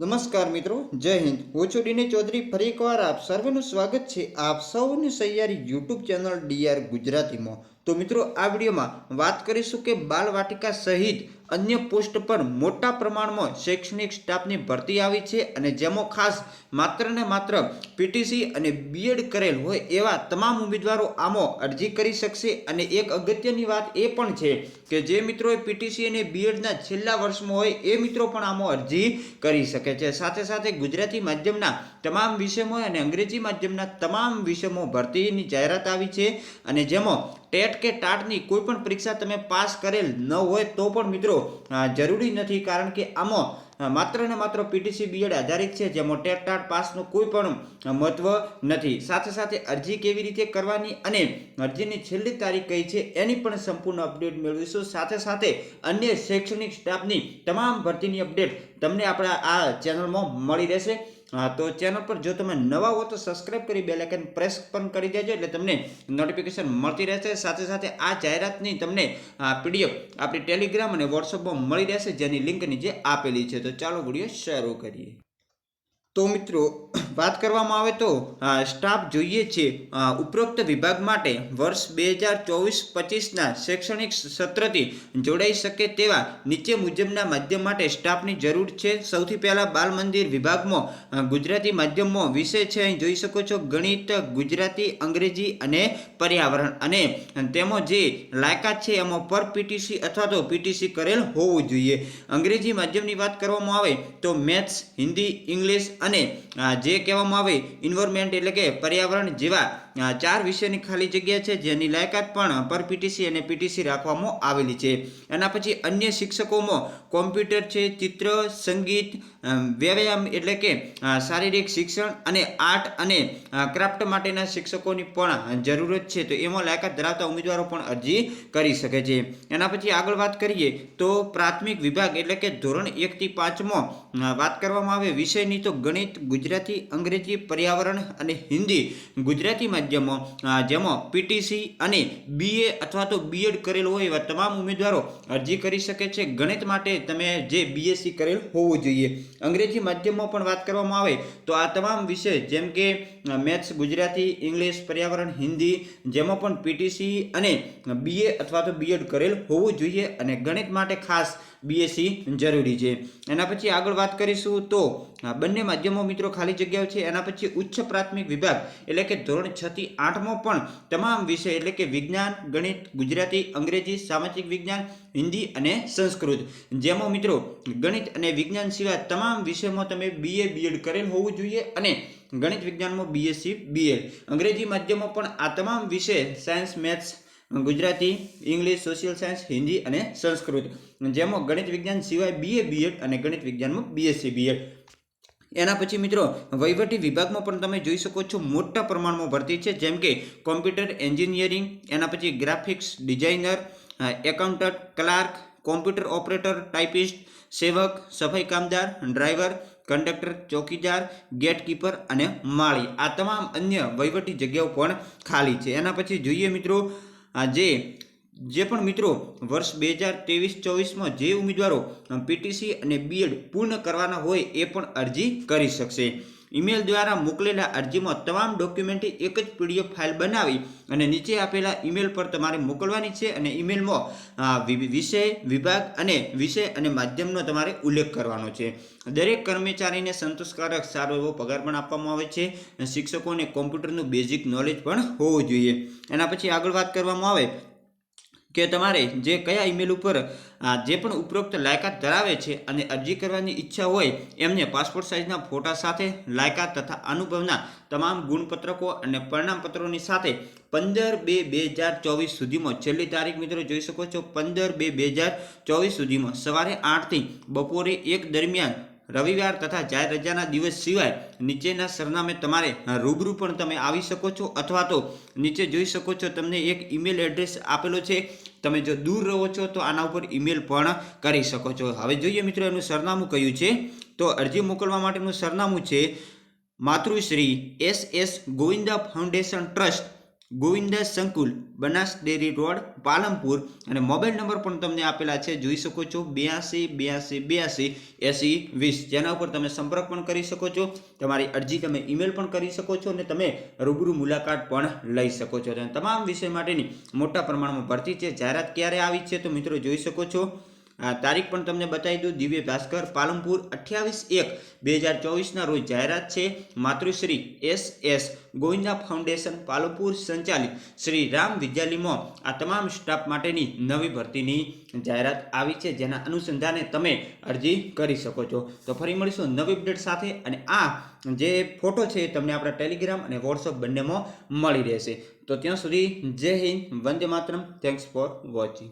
નમસ્કાર મિત્રો, જય હિન્દ. હું છું ડીને ચૌધરી. ફરી એકવાર આપ સર્વેનું સ્વાગત છે આપ સૌની સહિયારી યુટ્યુબ ચેનલ ડીઆર ગુજરાતીમાં. તો મિત્રો, આ વિડીયોમાં વાત કરીશું કે બાલવાટિકા સહિત અન્ય પોસ્ટ પર મોટા પ્રમાણમાં શૈક્ષણિક સ્ટાફની ભરતી આવી છે અને જેમાં ખાસ માત્ર ને માત્ર પીટીસી અને બીએડ કરેલ હોય એવા તમામ ઉમેદવારો આમાં અરજી કરી શકશે. અને એક અગત્યની વાત એ પણ છે કે જે મિત્રોએ પીટીસી અને બીએડના છેલ્લા વર્ષમાં હોય એ મિત્રો પણ આમાં અરજી કરી શકે છે. સાથે સાથે ગુજરાતી માધ્યમના તમામ વિષયમાં અને અંગ્રેજી માધ્યમના તમામ વિષયમાં ભરતીની જાહેરાત આવી છે અને જેમાં ટેટ કે ટાટની કોઈ પણ પરીક્ષા તમે પાસ કરેલ ન હોય તો પણ મિત્રો જરૂરી નથી કારણ કે આમાં માત્ર ને માત્ર પીટીસી બીએડ આધારિત છે, જેમાં ટેટ ટાટ પાસનું કોઈ પણ મહત્વ નથી. સાથે સાથે અરજી કેવી રીતે કરવાની અને અરજીની છેલ્લી તારીખ કઈ છે એની પણ સંપૂર્ણ અપડેટ મેળવીશું. સાથે સાથે અન્ય શૈક્ષણિક સ્ટાફની તમામ ભરતીની અપડેટ તમને આપણા આ ચેનલમાં મળી રહેશે. હા, તો ચેનલ પર જો તમે નવા હો તો સબસ્ક્રાઈબ કરી બે લાઇકન પ્રેસ પણ કરી દેજો એટલે તમને નોટિફિકેશન મળતી રહેશે. સાથે સાથે આ જાહેરાતની તમને પીડીએફ આપણી ટેલિગ્રામ અને વોટ્સઅપમાં મળી રહેશે જેની લિંક નીચે આપેલી છે. તો ચાલો વીડિયો શરૂ કરીએ. તો મિત્રો, વાત કરવામાં આવે તો સ્ટાફ જોઈએ છે ઉપરોક્ત વિભાગ માટે વર્ષ બે હજાર ચોવીસ પચીસના શૈક્ષણિક સત્રથી જોડાઈ શકે તેવા નીચે મુજબના માધ્યમ માટે સ્ટાફની જરૂર છે. સૌથી પહેલાં બાલ મંદિર વિભાગમાં ગુજરાતી માધ્યમમાં વિષય છે, અહીં જોઈ શકો છો, ગણિત, ગુજરાતી, અંગ્રેજી અને પર્યાવરણ. અને તેમાં જે લાયકાત છે, એમાં પર પીટીસી અથવા તો પીટીસી કરેલ હોવું જોઈએ. અંગ્રેજી માધ્યમની વાત કરવામાં આવે તો મેથ્સ, હિન્દી, ઇંગ્લિશ અને જે કહેવામાં આવે ઇન્વાયરમેન્ટ એટલે કે પર્યાવરણ જેવા ચાર વિષયની ખાલી જગ્યા છે, જેની લાયકાત પણ પર પીટીસી અને પીટીસી રાખવામાં આવેલી છે. એના પછી અન્ય શિક્ષકોમાં કોમ્પ્યુટર છે, ચિત્ર, સંગીત વ્યાયામ એટલે કે શારીરિક શિક્ષણ અને આર્ટ અને ક્રાફ્ટ માટેના શિક્ષકોની પણ જરૂરત છે. તો એમાં લાયકાત ધરાવતા ઉમેદવારો પણ અરજી કરી શકે છે. એના પછી આગળ વાત કરીએ તો પ્રાથમિક વિભાગ એટલે કે ધોરણ એકથી પાંચમાં વાત કરવામાં આવે વિષયની તો ગણિત, ગુજરાતી, અંગ્રેજી, પર્યાવરણ અને હિન્દી ગુજરાતી માધ્યમમાં જેમાં પીટીસી અને બીએ અથવા તો બીએડ કરેલ હોય એવા તમામ ઉમેદવારો અરજી કરી શકે છે. ગણિત માટે તમે જે બીએસસી કરેલ હોવું જોઈએ. અંગ્રેજી માધ્યમમાં પણ વાત કરવામાં આવે તો આ તમામ વિષય જેમ કે મેથ્સ, ગુજરાતી, ઇંગ્લિશ, પર્યાવરણ, હિન્દી જેમાં પણ પીટીસી અને બીએ અથવા તો બીએડ કરેલ હોવું જોઈએ અને ગણિત માટે ખાસ બીએસસી જરૂરી છે. એના પછી આગળ વાત કરીશું તો બંને માધ્યમો મિત્રો ખાલી જગ્યાઓ છે. એના પછી ઉચ્ચ પ્રાથમિક વિભાગ એટલે કે ધોરણ છ થી આઠમો પણ તમામ વિષય એટલે કે વિજ્ઞાન, ગણિત, ગુજરાતી, અંગ્રેજી, સામાજિક વિજ્ઞાન, હિન્દી અને સંસ્કૃત. જેમાં મિત્રો, ગણિત અને વિજ્ઞાન સિવાય તમામ વિષયમાં તમે બીએ બીએડ કરેલ હોવું જોઈએ અને ગણિત વિજ્ઞાનમાં બીએસસી બીએડ અંગ્રેજી માધ્યમમાં પણ આ તમામ વિષય, science, maths, Gujarati, English, social science, Hindi અને સંસ્કૃત. જેમાં ગણિત વિજ્ઞાન સિવાય બીએ બીએડ અને ગણિત વિજ્ઞાનમાં બીએસસી બીએડ એના પછી મિત્રો, વહીવટી વિભાગમાં પણ તમે જોઈ શકો છો મોટા પ્રમાણમાં ભરતી છે. જેમ કે કોમ્પ્યુટર એન્જિનિયરિંગ, એના પછી graphics designer accountant, clerk, computer operator, typist, સેવક, સફાઈ કામદાર ડ્રાઈવર કંડક્ટર, ચોકીદાર, ગેટકીપર અને માળી. આ તમામ અન્ય વહીવટી જગ્યાઓ પણ ખાલી છે. એના પછી જોઈએ મિત્રો જે જે પણ મિત્રો વર્ષ બે હજાર ત્રેવીસ ચોવીસમાં જે ઉમેદવારો પીટીસી અને બીએડ પૂર્ણ કરવાના હોય એ પણ અરજી કરી શકશે. ઈમેલ દ્વારા મોકલેલા અરજીમાં તમામ ડોક્યુમેન્ટની એક જ પીડીએફ ફાઇલ બનાવી અને નીચે આપેલા ઈમેલ પર તમારે મોકલવાની છે અને ઈમેલમાં વિષય, વિભાગ અને વિષય અને માધ્યમનો તમારે ઉલ્લેખ કરવાનો છે. દરેક કર્મચારીને સંતોષકારક સારો એવો પગાર પણ આપવામાં આવે છે શિક્ષકોને કોમ્પ્યુટરનું બેઝિક નોલેજ પણ હોવું જોઈએ. એના પછી આગળ વાત કરવામાં આવે કે તમારે જે કયા ઈમેલ ઉપર જે પણ ઉપરોક્ત લાયકાત ધરાવે છે અને અરજી કરવાની ઈચ્છા હોય, એમને પાસપોર્ટ સાઇઝના ફોટા સાથે, લાયકાત તથા અનુભવના તમામ ગુણપત્રકો અને પરિણામપત્રોની સાથે પંદર બે બે હજાર ચોવીસ સુધીમાં, છેલ્લી તારીખ મિત્રો જોઈ શકો છો, પંદર બે બે હજાર ચોવીસ સુધીમાં, સવારે આઠથી બપોરે એક દરમિયાન રવિવાર તથા જાહેર રજાના દિવસ સિવાય નીચેના સરનામે તમારે રૂબરૂ પણ તમે આવી શકો છો અથવા તો નીચે જોઈ શકો છો, તમને એક ઈમેલ એડ્રેસ આપેલો છે. તમે જો દૂર રહો છો તો આના ઉપર ઈમેલ પણ કરી શકો છો. હવે જોઈએ મિત્રો એનું સરનામું કયું છે? તો અરજી મોકલવા માટેનું સરનામું છે Matrushri S S Govinda foundation trust. Govindas સંકુલ, બનાસ ડેરી રોડ, પાલનપુર અને મોબાઈલ નંબર પણ તમને આપેલા છે. જોઈ શકો છો, બ્યાસી બ્યાસી બ્યાસી, એસી, વીસ. જેના ઉપર તમે સંપર્ક પણ કરી શકો છો. તમારી અરજી તમે ઈમેલ પણ કરી શકો છો અને તમે રૂબરૂ મુલાકાત પણ લઈ શકો છો. અને તમામ વિષય માટેની મોટા પ્રમાણમાં ભરતી છે. જાહેરાત ક્યારે આવી છે તો મિત્રો જોઈ શકો છો. તારીખ પણ તમને બતાવી દઉં. દિવ્ય ભાસ્કર, પાલનપુર, અઠ્યાવીસ એક, બે હજાર ચોવીસના રોજ જાહેરાત છે. Matrushri S S Govinda foundation, Palanpur સંચાલિત શ્રી રામ વિદ્યાલયમાં આ તમામ સ્ટાફ માટેની નવી ભરતીની જાહેરાત આવી છે. જેના અનુસંધાને તમે અરજી કરી શકો છો. તો ફરી મળીશું નવી અપડેટ સાથે અને આ જે ફોટો છે તમને આપણા ટેલિગ્રામ અને વોટ્સઅપ બંનેમાં મળી રહેશે. તો ત્યાં સુધી જય Hind, Vande Mataram. Thanks for watching